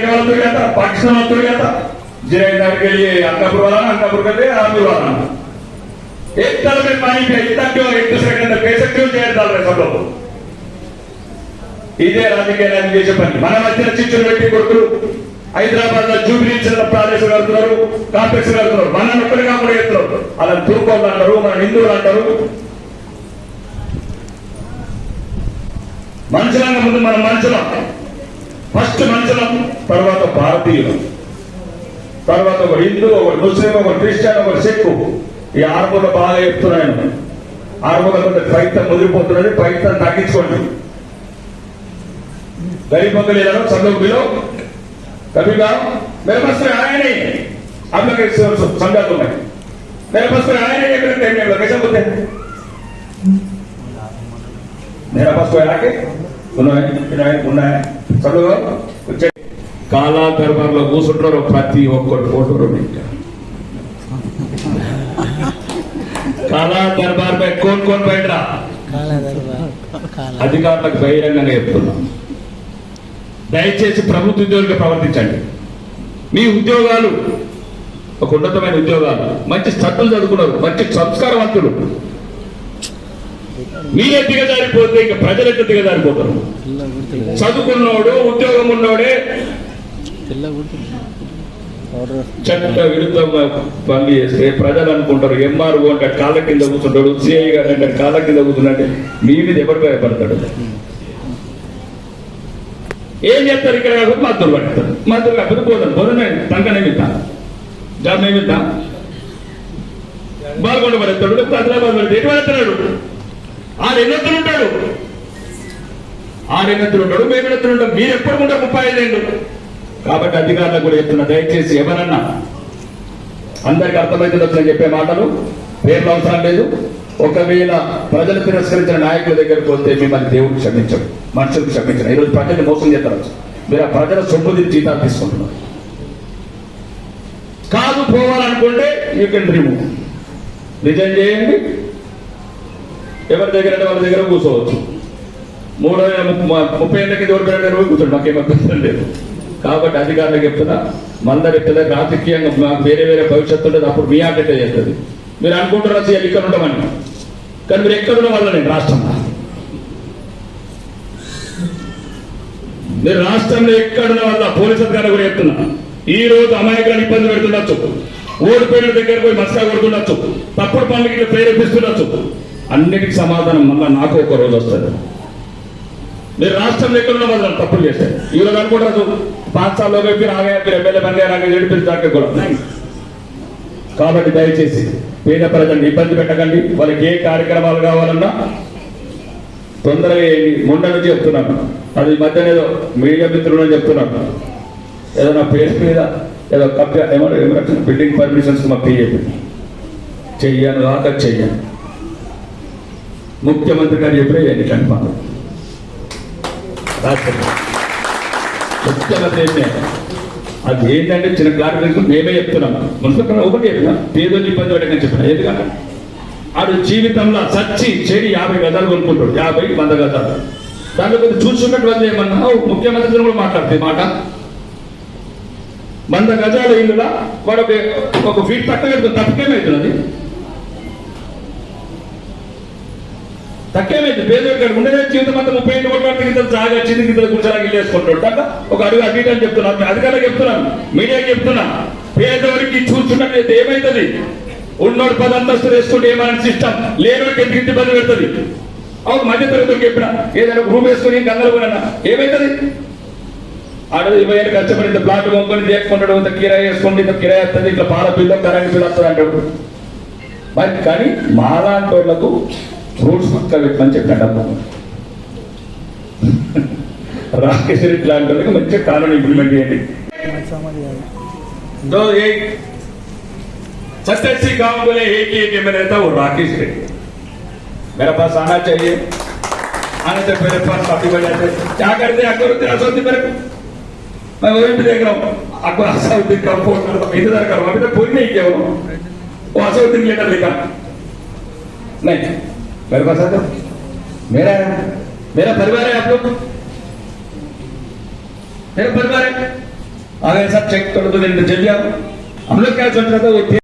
पाकिस्तान में तो गया था जिनेदार के लिए अंकापुर वाला ना अंकापुर का दे आमिर वाला ना एक तल में पानी पे इतना क्यों एक दूसरे के अंदर कैसे क्यों जहर डाल रहे सब लोग ఇదే రాజకీయ నాయకులు చేసే పని మన మధ్యన చిచ్చులు పెట్టి కొడుకులు హైదరాబాద్ లో జూబిలీ చిన్న ప్రాదేశం కడుతున్నారు కాంప్లెక్స్ కడుతున్నారు మన ఒక్కడిగా కూడా ఎత్తున్నారు అలా తూర్కోళ్ళు అంటారు మన హిందువులు అంటారు మనుషులంగా ముందు మన మనుషులం ఫస్ట్ మనుషులం తర్వాత భారతీయులం తర్వాత ఒక హిందూ ఒక ముస్లిం ఒక క్రిస్టియన్ ఒక సిక్ ఈ ఆర్మూల బాగా చెప్తున్నాను ఆర్మూల కొంత ప్రయత్నం ముదిరిపోతున్నది ప్రయత్నం తగ్గించుకోండి गरीब को ले लो सब लोग मिलो कभी गाओ मेरे पास कोई आया नहीं आप लोग एक सम- सम- समझा दो मैं मेरे पास कोई आया नहीं है मेरे टाइम में कैसे बोलते हैं मेरा पास कोई आके उन्होंने इन्होंने उन्होंने सब लोग కాలా దర్బార్లో కూర్చుంటారు ప్రతి ఒక్కటి ఫోటోలు ఇంకా కాలా దర్బార్ పై కోన్ కోన్ బయట కాలా దర్బార్ కాలా. అధికారులకు బహిరంగంగా చెప్తున్నాం. దయచేసి ప్రభుత్వ ఉద్యోగులుగా ప్రవర్తించండి. మీ ఉద్యోగాలు ఒక ఉన్నతమైన ఉద్యోగాలు మంచి చదువులు చదువుకున్నారు మంచి సంస్కారవంతులు. మీరే దిగజారిపోతే ఇక ప్రజలెక్క దిగజారిపోతారు? పిల్ల గుర్తులేదు చదువుకున్నోడు ఉద్యోగం ఉన్నోడే చట్ట విరుద్ధంగా పనులు చేస్తే ప్రజలు అనుకుంటారు ఎంఆర్ఓ అంటే కాళ్ళ కింద కూర్చుంటాడు సిఐ గారు అంటే కాళ్ళ కింద కూర్చున్నాడు మీ మీద ఎవరు భయపడతాడు? ఏం చేస్తారు ఇక్కడ? కాకపోతే మద్దతు పడతారు మద్దతు కాకపోతే పోతారు పోతే తంక నిమిత్తా జాబ్ నిమిత్తా బాల్గొండ పడతాడు లేకపోతే హైదరాబాద్ పడతాడు ఎటు పడతాడు ఆరు ఉంటాడు ఆ ఎన్నెత్తులు ఉంటాడు మేము ఎన్నెత్తులు ఉంటాం మీరు ఎప్పుడు ఉంటారు ముప్పై ఐదేళ్ళు. కాబట్టి అధికారులకు కూడా చెప్తున్నా దయచేసి ఎవరన్నా అందరికి అర్థమవుతుందని చెప్పే మాటలు పేర్లు అవసరం లేదు. ఒకవేళ ప్రజలు తిరస్కరించిన నాయకుల దగ్గరకు పోతే మిమ్మల్ని దేవుడు క్షమించడు మనుషులు క్షమించడం. ఈరోజు ప్రజల్ని మోసం చేస్తారు. మీరు ఆ ప్రజల సొమ్ము జీతాలు తీసుకుంటున్నారు. కాదు పోవాలనుకుంటే యూ కెన్ రిమూవ్ రిజైన్ చేయండి. ఎవరి దగ్గర అంటే వాళ్ళ దగ్గర కూర్చోవచ్చు. మూడో ముప్పై ఏళ్ళకి ఎవరి దగ్గర పోయి కూర్చోండి మాకేం అభ్యంతరం లేదు. కాబట్టి అధికారులకు చెప్తున్నా మందరి పిల్లలు రాజకీయంగా మాకు వేరే వేరే భవిష్యత్తు ఉంటుంది అప్పుడు మీ ఆట చేస్తుంది? మీరు అనుకుంటున్నారు అసలు ఇక్కడ ఉండమని. కానీ మీరు ఎక్కడ ఉన్న నేను రాష్ట్రంలో? మీరు రాష్ట్రంలో ఎక్కడున్న వల్ల పోలీసు అధికారులు కూడా చెప్తున్నా. ఈ రోజు అమాయకులను ఇబ్బంది పెడుతుండొచ్చు. ఓడిపోయిన దగ్గర పోయి మసకా కొడుతుండొచ్చు. తప్పుడు పనులకి ప్రేరేపిస్తుండొచ్చు. అన్నిటికీ సమాధానం మళ్ళీ నాకు ఒక రోజు వస్తుంది. మీరు రాష్ట్రంలో ఎక్కడున్న వాళ్ళు తప్పులు చేశారు ఈ రోజు అనుకుంటారు పాఠశాలలో సార్లు చెప్పి రాగా మీరు ఎమ్మెల్యే పని రాగా ఏడిపించి దాకా కూడా. కాబట్టి దయచేసి పేద ప్రజల్ని ఇబ్బంది పెట్టకండి. వాళ్ళకి ఏ కార్యక్రమాలు కావాలన్నా తొందరగా చేయండి చెప్తున్నాను. అది మధ్య ఏదో మీడియా మిత్రులను చెప్తున్నాను. ఏదైనా పేరు మీద ఏదో కబ్జా ఏమో బిల్డింగ్ పర్మిషన్స్ మా పిఏపి. చెయ్యను దాకా చెయ్యను. ముఖ్యమంత్రి గారు చెప్పే ఇట్లాంటి పనులు. ముఖ్యమంత్రి? అది ఏంటంటే చిన్న క్లారిఫికేషన్ మేమే చెప్తున్నాం. మున్సిపల్ ఒకటి చెప్పిన పేదోళ్ళు ఇబ్బంది పెట్టకని చెప్పిన ఎందుకంటే ఆడు జీవితంలో సచ్చి చెడి యాభై గదాలు కొనుక్కుంటాడు. యాభై వంద గదాలు దాంట్లో కొంచెం చూసుకున్నట్టు వాళ్ళు ఏమన్నా? "ఓ, ముఖ్యమంత్రి కూడా మాట్లాడుతుంది మాట. వంద గజాల ఇల్లులా వాడు ఒక ఫీట్ పక్కన తప్పకేమవుతున్నది తక్కేమైంది పేదోడు కాదు ఉండేదే జీవితం అంతా ముప్పై ఐదు కోట్ల కింద సాగా చిన్న కింద కూర్చోడానికి వెళ్ళేసుకుంటాడు కాక ఒక అడుగు అటు ఇటు అని చెప్తున్నాను. అధికారులకు చెప్తున్నాను. మీడియాకి చెప్తున్నా పేదోడికి చూసుకున్నట్లయితే ఏమైతుంది? ఉన్నోడు పది అంతస్తులు వేసుకుంటే ఏమైనా సిస్టమ్? లేనోడికి ఎందుకు ఇంత ఇబ్బంది పెడుతుంది? అవును మధ్య తరగతికి చెప్పిన. ఏదైనా రూమ్ వేసుకుని గంగలు కూడా ఏమైతుంది? ఆడ ఇరవై ఏళ్ళు కష్టపడి ఇంత ప్లాట్ కొనుక్కొని చేసుకుంటాడు ఇంత కిరాయి వేసుకోండి ఇంత కిరాయి వస్తుంది ఇట్లా పాల బిల్లు కరెంట్ బిల్లు వస్తుంది అంటాడు మరి కానీ మాలాంటి వాళ్ళకు రూల్స్ పక్క పెట్టమని చెప్పాడు అమ్మ రాకేష్ రెడ్డి లాంటి వాళ్ళకి మంచిగా కానూన్ ఇంప్లిమెంట్ చేయండి సమాధి కాదు दो एक सत्तासी गांव बोले एक ही एक में रहता वो राकेश रेड्डी मेरे पास आना चाहिए आने से मेरे पास काफी बजा थे क्या करते अकबरुद्दीन असउद्दीन मेरे को मैं वही भी देख रहा हूँ अकबर असउद्दीन का फोन कर इंतजार करो अभी तक पूरी नहीं किया वो वो असउद्दीन लेटर लिखा नहीं मेरे पास आते मेरा है। मेरा परिवार है आप लोग? मेरा परिवार है? अगर ऐसा सब चेक करो दो जल्दी आप हम लोग क्या सोच रहे थे?